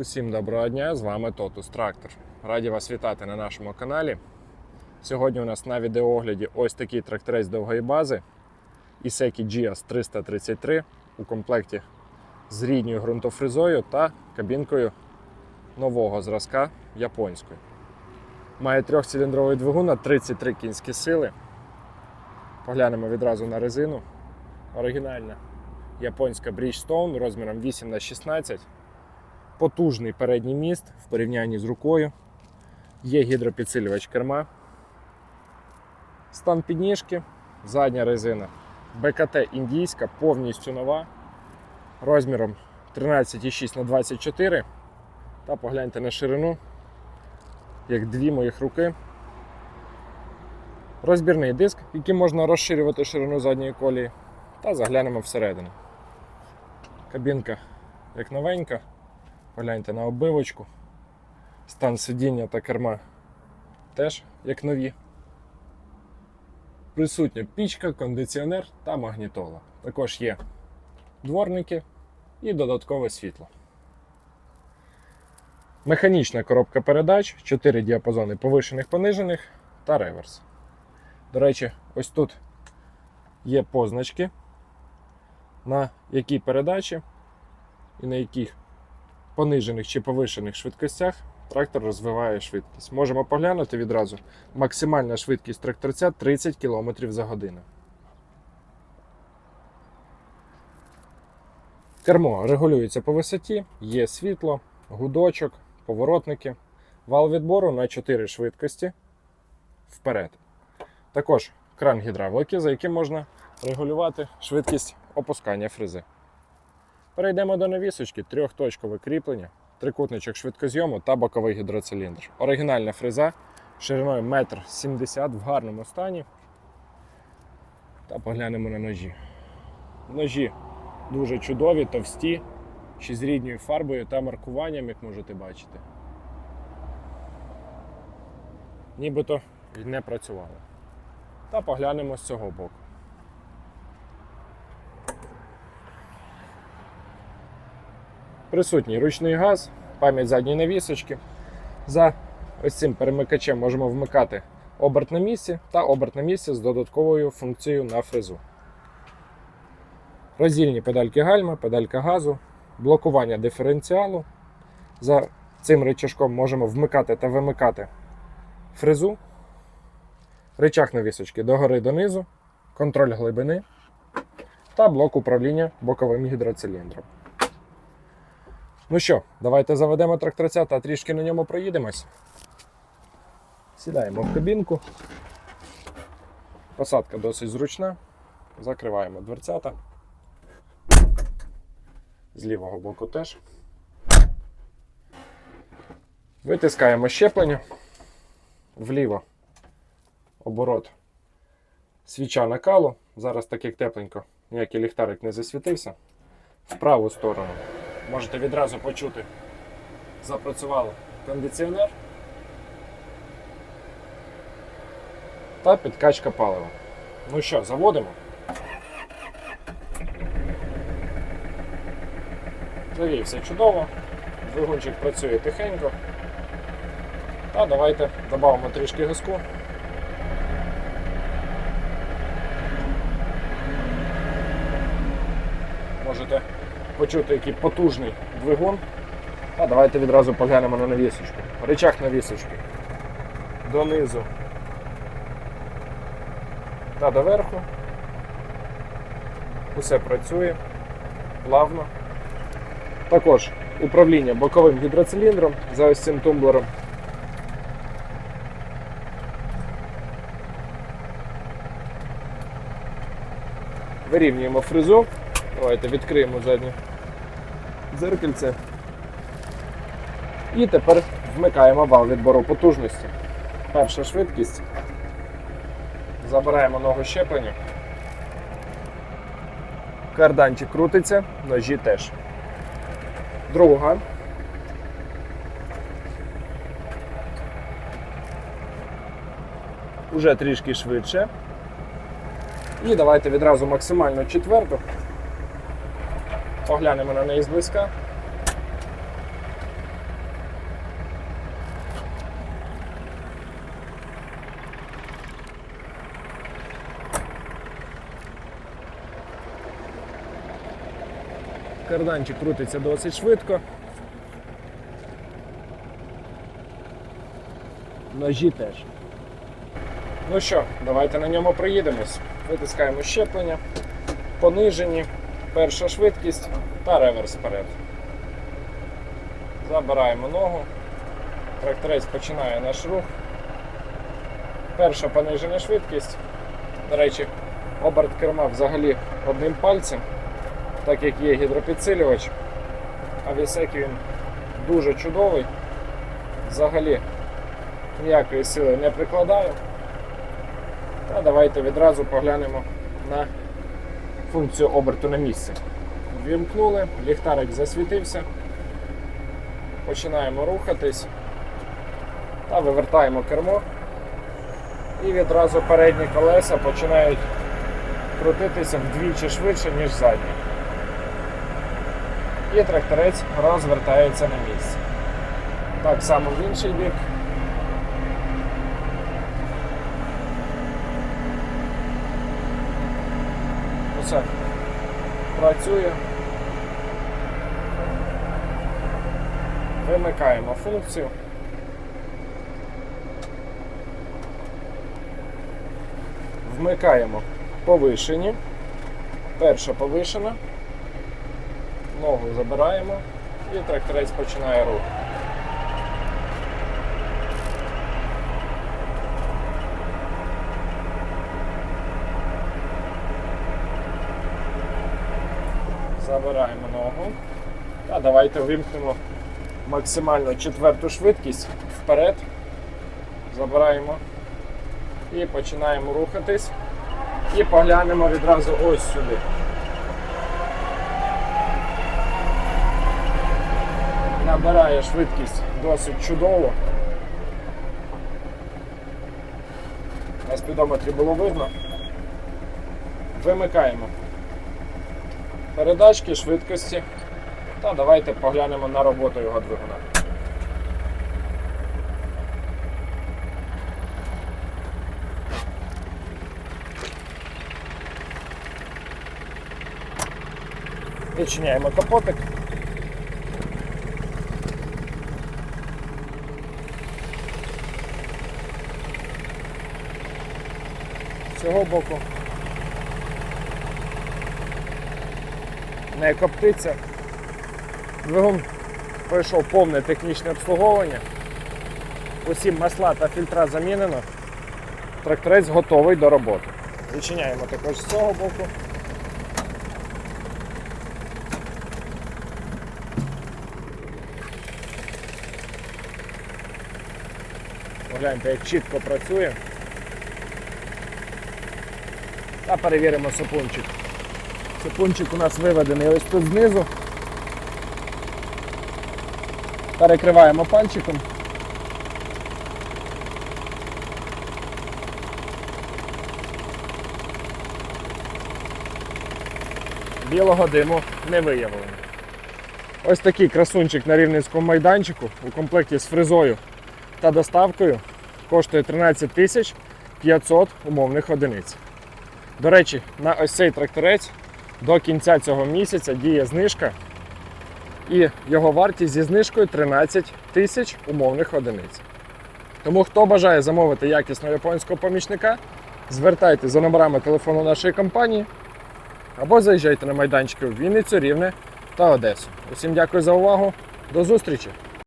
Усім доброго дня! З вами Тотус Трактор. Раді вас вітати на нашому каналі. Сьогодні у нас на відеоогляді ось такий тракторець довгої бази Iseki GS 333 у комплекті з рідньою ґрунтофрезою та кабінкою нового зразка японської. Має трьохциліндровий двигун на 33 кінські сили. Поглянемо відразу на резину. Оригінальна японська Bridgestone розміром 8х16 потужний передній міст в порівнянні з рукою. Є гідропідсилювач керма. Стан підніжки, задня резина. БКТ індійська, повністю нова. Розміром 13,6 на 24 Та погляньте на ширину, як дві моїх руки. Розбірний диск, яким можна розширювати ширину задньої колії. Та заглянемо всередину. Кабінка як новенька. Погляньте на оббивочку. Стан сидіння та керма теж як нові. Присутня пічка, кондиціонер та магнітола. Також є дворники і додаткове світло. Механічна коробка передач, 4 діапазони повишених, понижених та реверс. До речі, ось тут є позначки, на які передачі і на яких понижених чи повишених швидкостях трактор розвиває швидкість. Можемо поглянути відразу. Максимальна швидкість тракторця 30 км за годину. Кермо регулюється по висоті, є світло, гудочок, поворотники, вал відбору на 4 швидкості вперед. Також кран гідравлики, за яким можна регулювати швидкість опускання фрези. Перейдемо до навісочки, трьохточкове кріплення, трикутничок швидкозйому та боковий гідроциліндр. Оригінальна фреза шириною 1,70 м в гарному стані. Та поглянемо на ножі. Ножі дуже чудові, товсті, ще з рідньою фарбою та маркуванням, як можете бачити. Нібито не працювали. Та поглянемо з цього боку. Присутній ручний газ, пам'ять задньої навісочки. За ось цим перемикачем можемо вмикати оберт на місці та оберт на місці з додатковою функцією на фрезу. Роздільні педальки гальма, педалька газу, блокування диференціалу. За цим рычажком можемо вмикати та вимикати фрезу, рычаг навісочки догори донизу, контроль глибини та блок управління боковим гідроциліндром. Ну що, давайте заведемо тракторця та трішки на ньому проїдемось. Сідаємо в кабінку. Посадка досить зручна. Закриваємо дверцята. З лівого боку теж. Витискаємо щеплення. Вліво оборот свіча накалу. Зараз так як тепленько, ніякий ліхтарик не засвітився. В праву сторону можете відразу почути, запрацював кондиціонер та підкачка палива. Ну що, заводимо. Завівся чудово, двигунчик працює тихенько. Та давайте додамо трішки газку. Можете почути, який потужний двигун. А давайте відразу поглянемо на навісочку. Ричаг навісочки. Донизу та доверху. Усе працює плавно. Також управління боковим гідроциліндром за ось цим тумблером. Вирівнюємо фрезу. Давайте відкриємо заднє дзеркальце. І тепер вмикаємо вал відбору потужності. Перша швидкість. Забираємо ногу щеплення. Карданчик крутиться, ножі теж. Друга. Уже трішки швидше. І давайте відразу максимально четверту. Поглянемо на неї зблизька. Карданчик крутиться досить швидко. Ножі теж. Ну що, давайте на ньому приїдемось. Витискаємо щеплення, понижені перша швидкість та реверс вперед. Забираємо ногу. Тракторець починає наш рух. Перша понижена швидкість. До речі, оберт керма взагалі одним пальцем, так як є гідропідсилювач. А вісекі він дуже чудовий. Взагалі ніякої сили не прикладаю. Та давайте відразу поглянемо на функцію оберту на місці. Вімкнули, ліхтарик засвітився. Починаємо рухатись та вивертаємо кермо. І відразу передні колеса починають крутитися вдвічі швидше, ніж задні. І тракторець розвертається на місці. Так само в інший бік. Усе працює. Вимикаємо функцію. Вмикаємо повишені. Перша повишена. Ногу забираємо і тракторець починає рух. Забираємо ногу. Та давайте вимкнемо максимально четверту швидкість вперед. Забираємо і починаємо рухатись. І поглянемо відразу ось сюди. Набирає швидкість досить чудово. На спідометрі було видно. Вимикаємо передачки, швидкості. Та давайте поглянемо на роботу його двигуна. Відчиняємо капотик. Цього боку не коптиться. Двигун пройшов повне технічне обслуговування. Усі масла та фільтра замінено. Тракторець готовий до роботи. Відчиняємо також з цього боку. Погляньте, як чітко працює. Та перевіримо сапунчик. Сапунчик у нас виведений ось тут знизу. Перекриваємо пальчиком. Білого диму не виявлено. Ось такий красунчик на рівненському майданчику у комплекті з фрезою та доставкою коштує 13 тисяч 500 умовних одиниць. До речі, на ось цей тракторець до кінця цього місяця діє знижка, і його вартість зі знижкою 13 тисяч умовних одиниць. Тому хто бажає замовити якісного японського помічника, звертайтеся за номерами телефону нашої компанії або заїжджайте на майданчики в Вінницю, Рівне та Одесу. Усім дякую за увагу. До зустрічі!